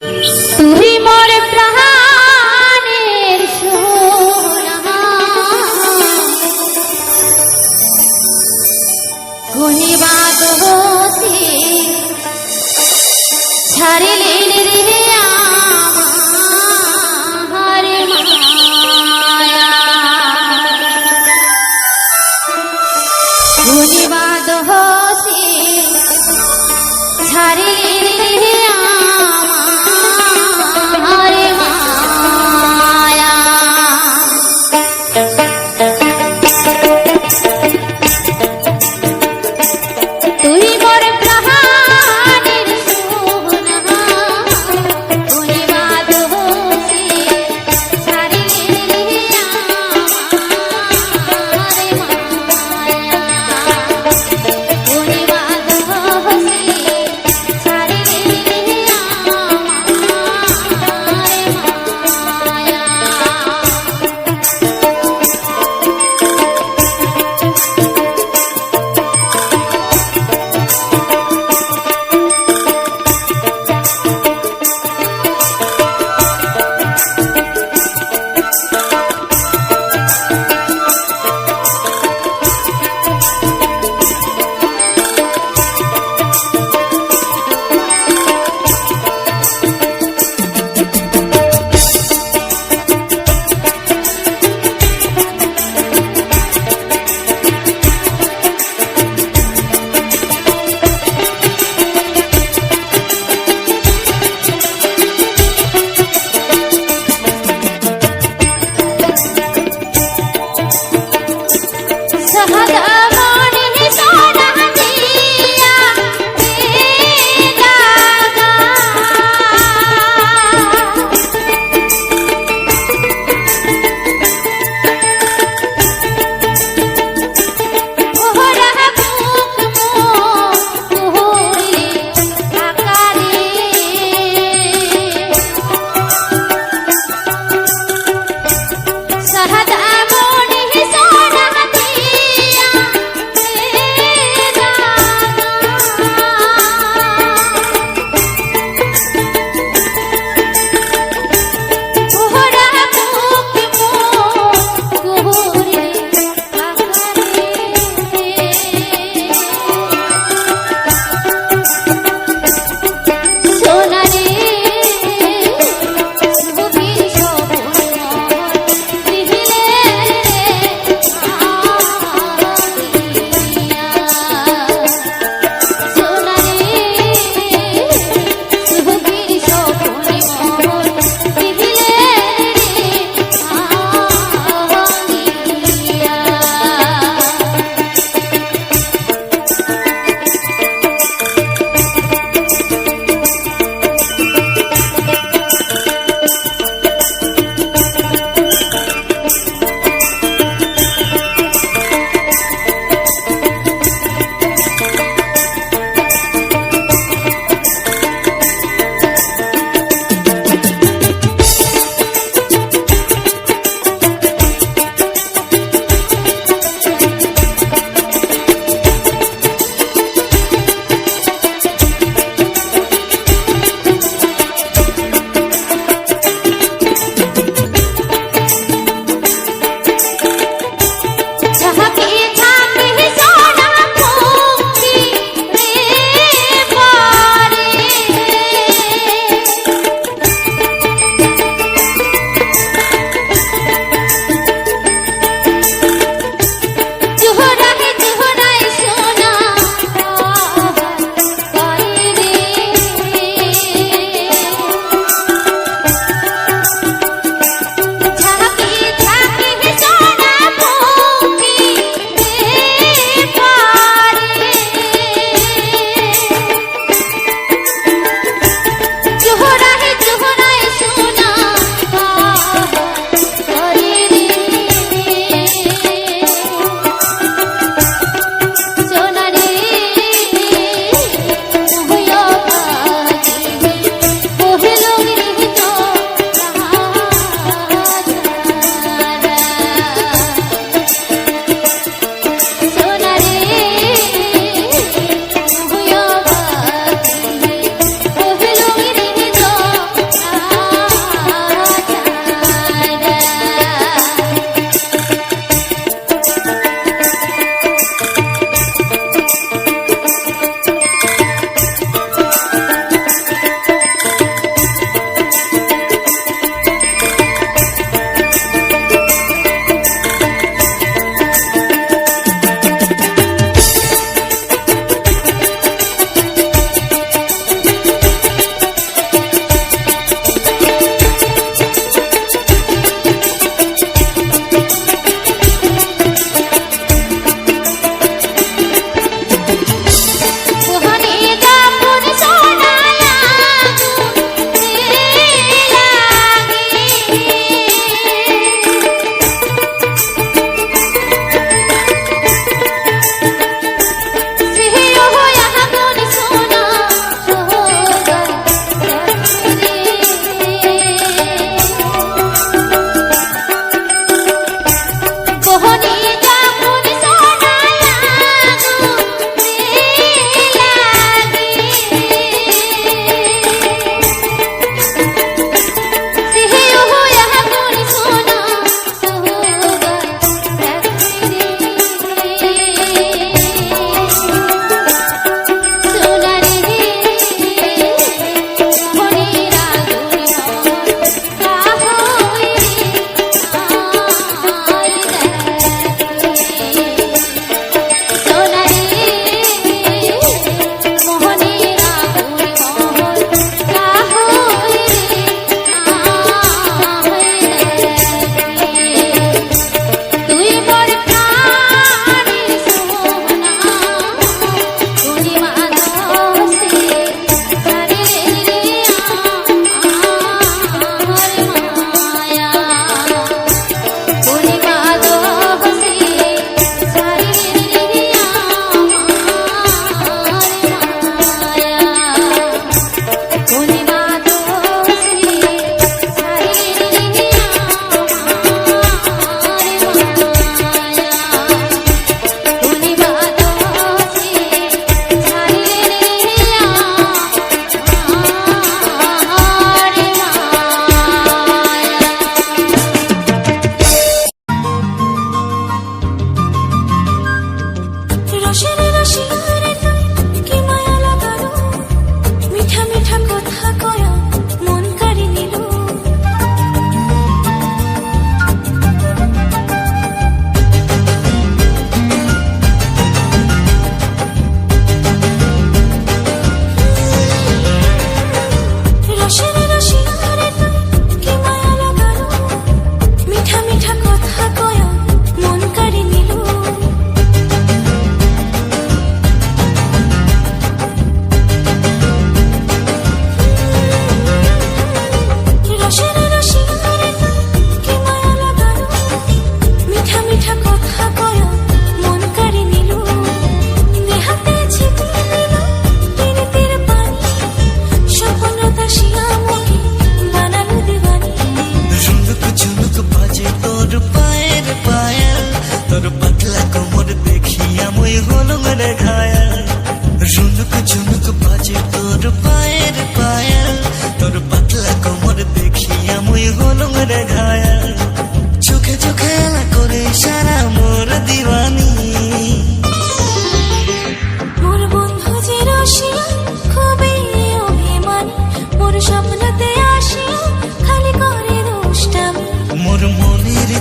তুই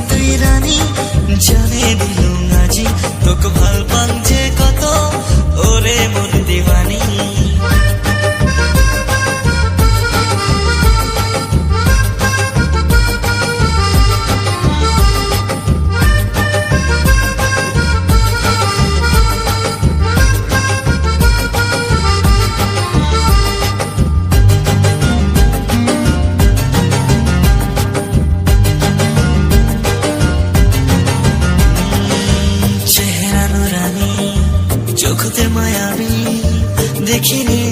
তুই রানী জানে দিলুম আজি তোকে ভালো পাঞ্জে মায়াবি দেখিনি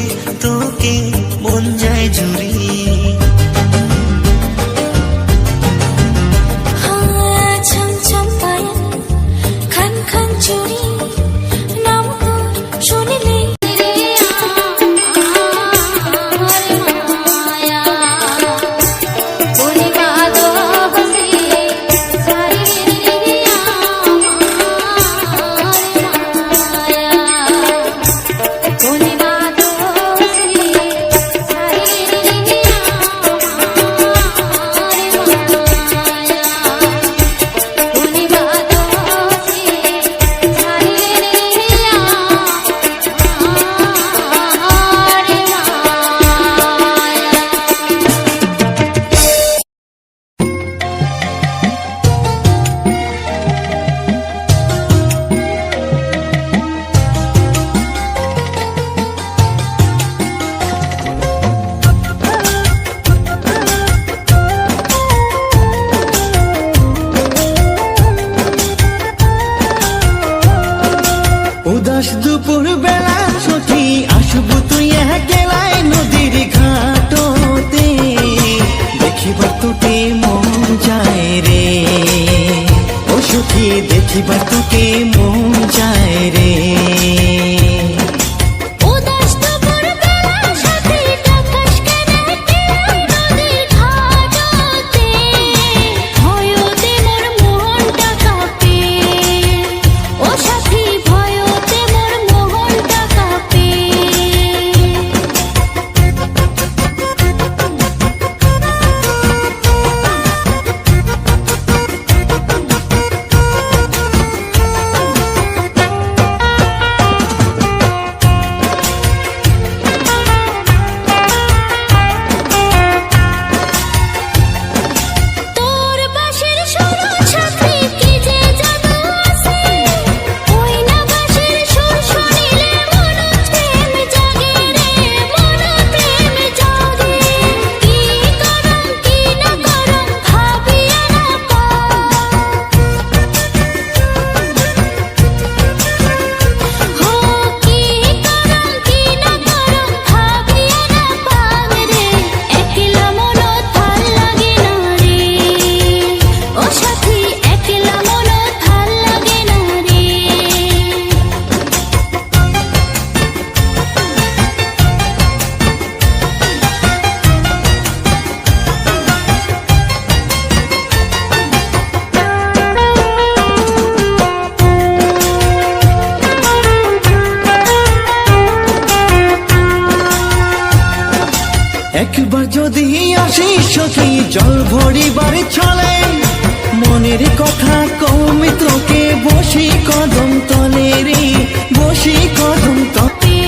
তোকে মন যায় জুড়ি। মনের কথা কমে তোকে বসি কদম তলে রে বসি কদম তলে।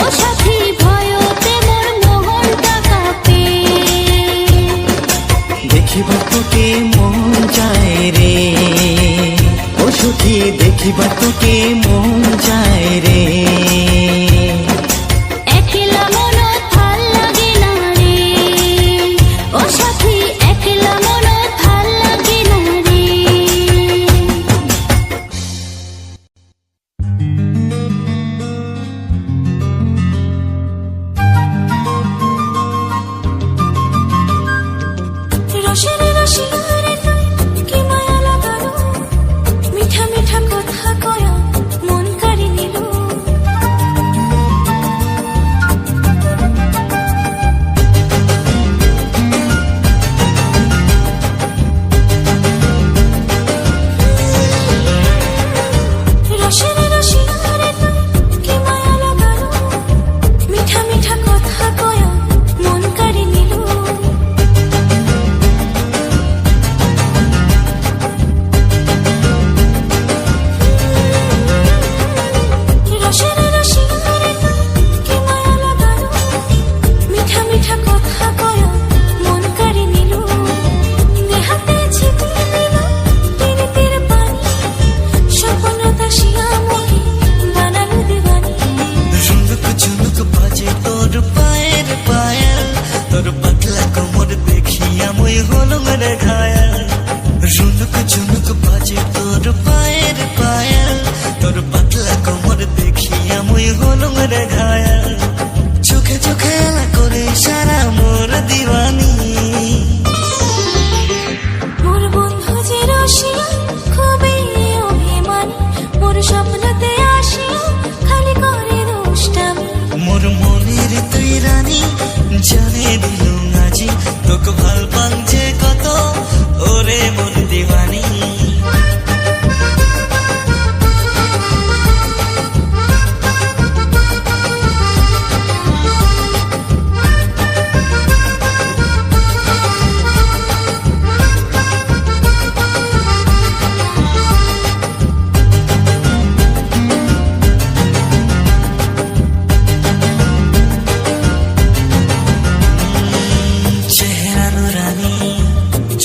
ও সাথী ভয়তে মোর মোহনটা কাঁপে দেখিবার তোকে মন যায় রে। ও সখী তোকে মন যায়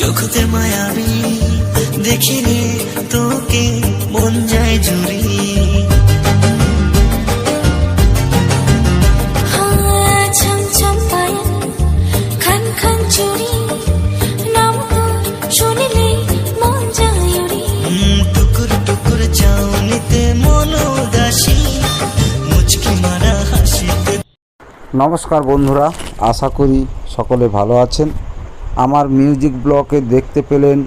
চোখতে মায়াবি। দেখিলে তোকে মন যায় জুড়ি। হ্যাঁ মন মন নমস্কার বন্ধুরা আশা করি সকলে ভালো আছেন। আমার মিউজিক ব্লকে দেখতে পেলেন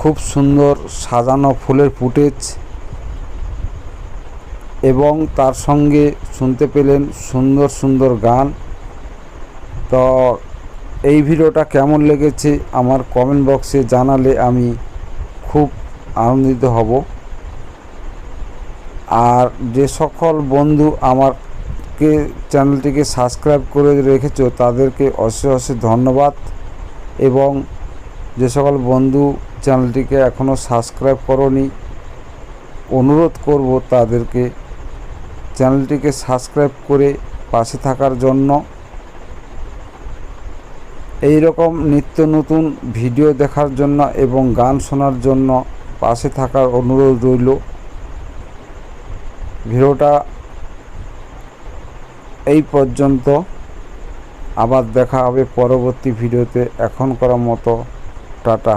খুব সুন্দর সাজানো ফুলের ফুটেজ এবং তার সঙ্গে শুনতে পেলেন সুন্দর সুন্দর গান। তো এই ভিডিওটা কেমন লেগেছে আমার কমেন্ট বক্সে জানালে আমি খুব আনন্দিত হব। আর যে সকল বন্ধু আমারকে চ্যানেলটিকে সাবস্ক্রাইব করে রেখেছো তাদেরকে অশেষ অশেষ ধন্যবাদ। এবং যে সকল বন্ধু চ্যানেলটিকে এখনও সাবস্ক্রাইব করনি, অনুরোধ করব তাদেরকে চ্যানেলটিকে সাবস্ক্রাইব করে পাশে থাকার জন্য। এই রকম নিত্য নতুন ভিডিও দেখার জন্য এবং গান শোনার জন্য পাশে থাকার অনুরোধ রইল। ভিডিওটা এই পর্যন্ত। আবার দেখা হবে পরবর্তী ভিডিওতে। এখন করার মতো টাটা।